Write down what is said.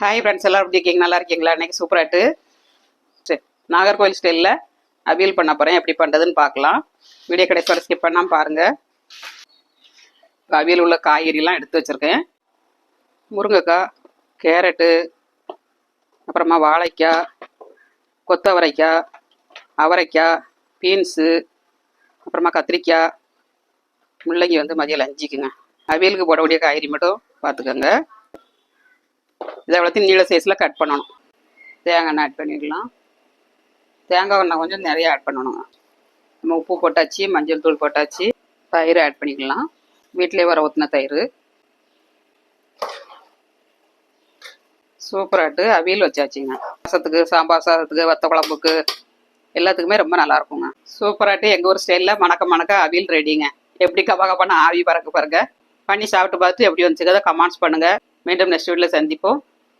Hi friends எல்லாரும் எப்படி இருக்கீங்க? நல்லா இருக்கீங்களா? இன்னைக்கு சூப்பராட்டு சரி நாகர்கோவில் ஸ்டைலில் அவியல் பண்ண போகிறேன் எப்படி பண்ணுறதுன்னு பார்க்கலாம். வீடியோ கடைசியோட ஸ்கிப் பண்ணாமல் பாருங்கள் அவியல் உள்ள காய்கறிலாம் எடுத்து வச்சுருக்கேன். முருங்கைக்காய் கேரட்டு அப்புறமா வாழைக்காய் கொத்தவரைக்காய் அவரைக்காய் பீன்ஸு அப்புறமா கத்திரிக்காய் முள்ளங்கி வந்து மதியம் அஞ்சுக்குங்க அவியலுக்கு போடக்கூடிய காய்கறி மட்டும் பார்த்துக்கோங்க. இதை எவ்வளோத்தையும் நீள சைஸில் கட் பண்ணணும். தேங்காய் எண்ணெய் ஆட் பண்ணிடலாம். தேங்காய் எண்ணெய் கொஞ்சம் நிறைய ஆட் பண்ணணுங்க. நம்ம உப்பு போட்டாச்சு மஞ்சள் தூள் போட்டாச்சு தயிர் ஆட் பண்ணிக்கலாம். வீட்டிலே வர ஊற்றின தயிர். சூப்பராட்டு அவியல் வச்சாச்சுங்க. ரசத்துக்கு சாம்பார் சாதத்துக்கு வத்த குழம்புக்கு எல்லாத்துக்குமே ரொம்ப நல்லா இருக்குங்க. சூப்பராட்டு எங்கள் ஊர் ஸ்டைலில் மணக்க மணக்க அவியல் ரெடிங்க எப்படி கபா கபான ஆவி பறக்க பாருங்க பண்ணி சாப்பிட்டு பார்த்து எப்படி வந்துச்சுக்கதை கமெண்ட்ஸ் பண்ணுங்க. மீண்டும் நெக்ஸ்ட் வீட்டில் சந்திப்போம்.